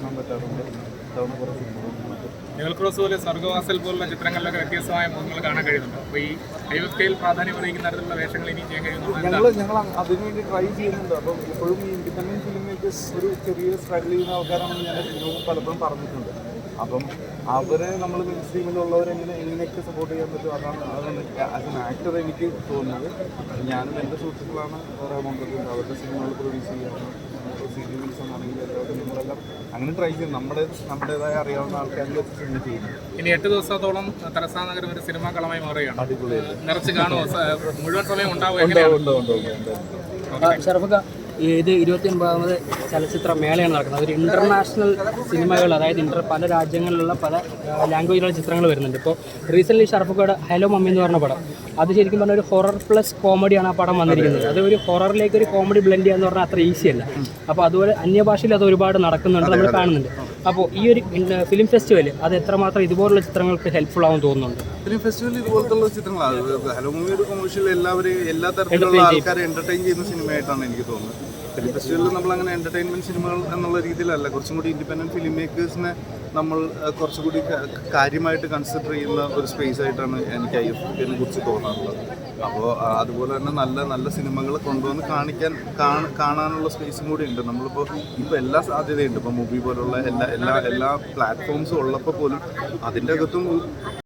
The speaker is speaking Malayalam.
കാണാൻ പറ്റാറുണ്ട്. തവണ കുറേ സിനിമകൾ ക്രോസ് പോലെ സ്വർഗവാസൽ പോലുള്ള ചിത്രങ്ങളിലൊക്കെ വ്യത്യസ്തമായ മുഖങ്ങൾ കാണാൻ കഴിയുന്നുണ്ട്. അപ്പോൾ ഈ ദൈവസ്ഥയിൽ പ്രാധാന്യം അറിയിക്കുന്ന തരത്തിലുള്ള വേഷങ്ങൾ ഇനി ചെയ്യാൻ കഴിയുന്നുണ്ട്? ഞങ്ങൾ ഞങ്ങൾ അതിനുവേണ്ടി ട്രൈ ചെയ്യുന്നുണ്ട്. അപ്പം ഇപ്പോഴും ഈ ഇൻഡിപെൻഡന്റ് ഫിലിം മേക്കേഴ്സ് ഒരു ചെറിയ സ്ട്രഗിൾ ചെയ്യുന്ന ആൾക്കാരാണെന്ന് ഞാൻ ഇതിനു പലപ്പോഴും പറഞ്ഞിട്ടുണ്ട്. അപ്പം അവരെ നമ്മൾ മെയിൻ സ്ട്രീമിലുള്ളവരെ എങ്ങനെ എങ്ങനെയൊക്കെ സപ്പോർട്ട് ചെയ്യാൻ പറ്റും? അതാണ് അതാണ് ആസ് എൻ ആക്ടർ എനിക്ക് തോന്നുന്നത്. ഞാനും എന്റെ സുഹൃത്തുക്കളാണ് റഹ്മാൻ അവരുടെ സിനിമകൾ പ്രൊഡ്യൂസ് ചെയ്യാനും സീരിയൽസ് ആണെങ്കിൽ എല്ലാവരും അങ്ങനെ ട്രൈ ചെയ്യും. നമ്മുടെ നമ്മുടേതായ അറിയാവുന്ന ആൾക്കാരിൽ സിനിമ ചെയ്യുന്നു ഇനി എട്ട് ദിവസത്തോളം തലസ്ഥാന നഗരം ഒരു സിനിമാ കളമായി മാറുകയാണ്. അടിപൊളിയായിട്ട്. നിറച്ച് കാണുമോ? മുഴുവൻ സമയം ഉണ്ടാവുക ഇത് ഇരുപത്തി ഒമ്പതാമത് ചലച്ചിത്ര മേളയാണ് നടക്കുന്നത്. ഒരു ഇന്റർനാഷണൽ സിനിമകൾ അതായത് ഇന്റർ പല രാജ്യങ്ങളിലുള്ള പല ലാംഗ്വേജിലുള്ള ചിത്രങ്ങൾ വരുന്നുണ്ട്. ഇപ്പോൾ റീസെന്റ്ലി ഷർഫക്കോട് ഹലോ മമ്മി എന്ന് പറഞ്ഞ പടം അത് ശരിക്കും പറഞ്ഞാൽ ഒരു ഹൊറർ പ്ലസ് കോമഡിയാണ് ആ പടം വന്നിരിക്കുന്നത്. അത്. ഒരു ഹൊററിലേക്ക് ഒരു കോമഡി ബ്ലെൻഡ് ചെയ്യാന്ന് പറഞ്ഞാൽ അത്ര ഈസിയല്ല അപ്പോൾ അതുപോലെ അന്യഭാഷയിൽ അത് ഒരുപാട് നടക്കുന്നുണ്ട് നമ്മൾ കാണുന്നുണ്ട്. അപ്പോൾ ഈ ഒരു ഫിലിം ഫെസ്റ്റിവൽ അത് എത്രമാത്രം ഇതുപോലുള്ള ചിത്രങ്ങൾക്ക് ഹെൽപ്ഫുൾ ആവും തോന്നുന്നുണ്ട്? ഫിലിം ഫെസ്റ്റിവൽ ഇതുപോലത്തുള്ള ചിത്രങ്ങളാണ്. ഹലോ മൂവി ഒരു കൊമേഴ്ഷ്യൽ എല്ലാവരും എല്ലാ തരത്തിലുള്ള ആൾക്കാരെ എന്റർടൈൻ ചെയ്യുന്ന സിനിമയായിട്ടാണ് എനിക്ക് തോന്നുന്നത്. ഫിലിം ഫെസ്റ്റിവലിൽ നമ്മൾ അങ്ങനെ എന്റർടൈൻമെന്റ് സിനിമകൾ എന്നുള്ള രീതിയിലല്ല. കുറച്ചും കൂടി ഇൻഡിപെൻഡന്റ് ഫിലിം മേക്കേഴ്സിനെ നമ്മൾ കുറച്ചുകൂടി കാര്യമായിട്ട് കൺസിഡർ ചെയ്യുന്ന ഒരു സ്പേസ് ആയിട്ടാണ് എനിക്ക് ഐ എഫ് പിനെ കുറിച്ച് തോന്നാറുള്ളത്. അപ്പോൾ അതുപോലെ തന്നെ നല്ല നല്ല സിനിമകൾ കൊണ്ടുവന്ന് കാണിക്കാൻ കാണാനുള്ള സ്പേസും കൂടി ഉണ്ട്. നമ്മളിപ്പോൾ ഇപ്പോൾ എല്ലാ സാധ്യതയുണ്ട്. ഇപ്പോൾ മൂവി പോലുള്ള എല്ലാ എല്ലാ എല്ലാ പ്ലാറ്റ്ഫോംസും ഉള്ളപ്പോൾ പോലും അതിന്റെ അകത്തും